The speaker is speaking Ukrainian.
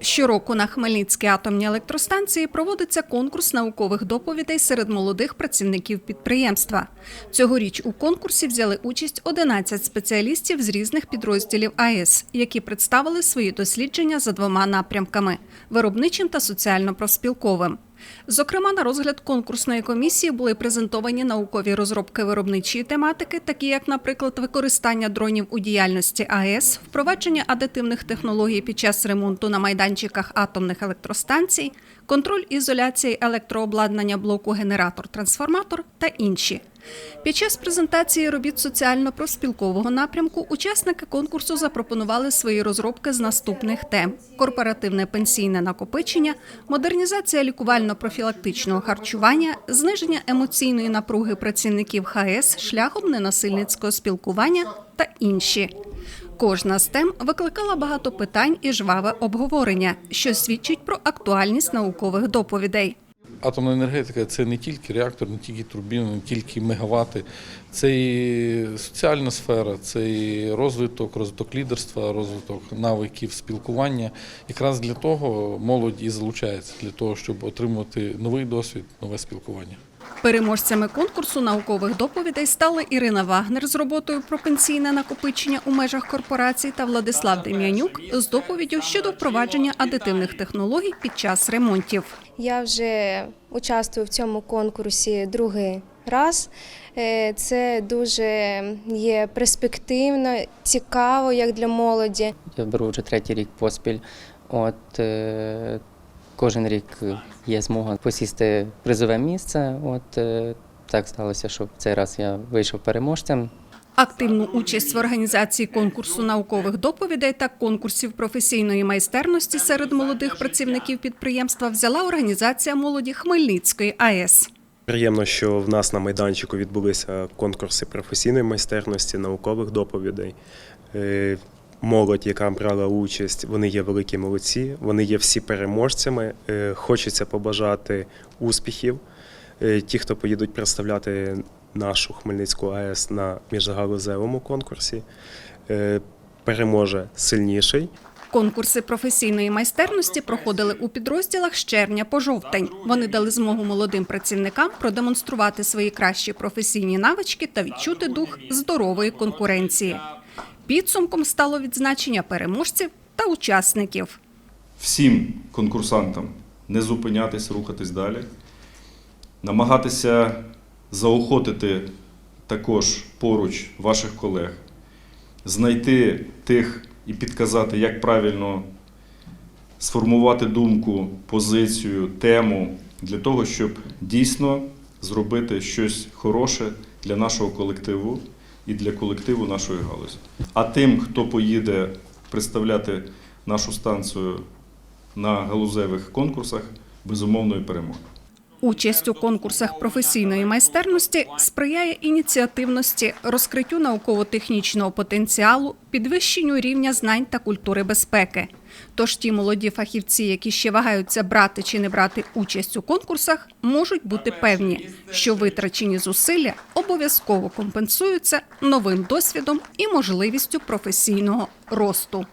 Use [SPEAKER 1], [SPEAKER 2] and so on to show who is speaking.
[SPEAKER 1] Щороку на Хмельницькій атомній електростанції проводиться конкурс наукових доповідей серед молодих працівників підприємства. Цьогоріч у конкурсі взяли участь 11 спеціалістів з різних підрозділів АЕС, які представили свої дослідження за двома напрямками виробничим та соціально-профспілковим. Зокрема, на розгляд конкурсної комісії були презентовані наукові розробки виробничої тематики, такі як, наприклад, використання дронів у діяльності АЕС, впровадження адитивних технологій під час ремонту на майданчиках атомних електростанцій, контроль ізоляції електрообладнання блоку генератор-трансформатор та інші. Під час презентації робіт соціально-профспілкового напрямку учасники конкурсу запропонували свої розробки з наступних тем: корпоративне пенсійне накопичення, модернізація лікувально-профілактичного харчування, зниження емоційної напруги працівників ХАЕС шляхом ненасильницького спілкування та інші. Кожна з тем викликала багато питань і жваве обговорення, що свідчить про актуальність наукових доповідей.
[SPEAKER 2] Атомна енергетика це не тільки реактор, не тільки турбіни, не тільки мегавати. Це і соціальна сфера, це і розвиток, розвиток лідерства, розвиток навиків спілкування. Якраз для того молодь і залучається, для того, щоб отримувати новий досвід, нове спілкування.
[SPEAKER 1] Переможцями конкурсу наукових доповідей стали Ірина Вагнер з роботою про пенсійне накопичення у межах корпорацій та Владислав Дем'янюк з доповіддю щодо впровадження адитивних технологій під час ремонтів.
[SPEAKER 3] Я вже участвую в цьому конкурсі другий раз. Е, Це дуже є перспективно, цікаво як для молоді.
[SPEAKER 4] Я беру вже третій рік поспіль. От е, кожен рік є змога посісти призове місце. От е, так сталося, що в цей раз я вийшов переможцем.
[SPEAKER 1] Активну участь в організації конкурсу наукових доповідей та конкурсів професійної майстерності серед молодих працівників підприємства взяла організація молоді Хмельницької АЕС.
[SPEAKER 5] Приємно, що в нас на майданчику відбулися конкурси професійної майстерності, наукових доповідей. Молодь, яка брала участь, вони є великі молодці, вони є всі переможцями. Е, Хочеться побажати успіхів. Е, Ті, хто поїдуть представляти нашу Хмельницьку АЕС на міжгалузевому конкурсі, е, переможе сильніший.
[SPEAKER 1] Конкурси професійної майстерності проходили у підрозділах з червня по жовтень. Вони дали змогу молодим працівникам продемонструвати свої кращі професійні навички та відчути дух здорової конкуренції. Підсумком стало відзначення переможців та учасників.
[SPEAKER 6] всім конкурсантам не зупинятись, рухатись далі, намагатися заохотити також поруч ваших колег, знайти тих і підказати, як правильно сформувати думку, позицію, тему для того, щоб дійсно зробити щось хороше для нашого колективу і для колективу нашої галузі. А тим, хто поїде представляти нашу станцію на галузевих конкурсах, безумовної перемоги.
[SPEAKER 1] Участь у конкурсах професійної майстерності сприяє ініціативності, розкриттю науково-технічного потенціалу, підвищенню рівня знань та культури безпеки. Тож ті молоді фахівці, які ще вагаються брати чи не брати участь у конкурсах, можуть бути певні, що витрачені зусилля обов'язково компенсуються новим досвідом і можливістю професійного росту.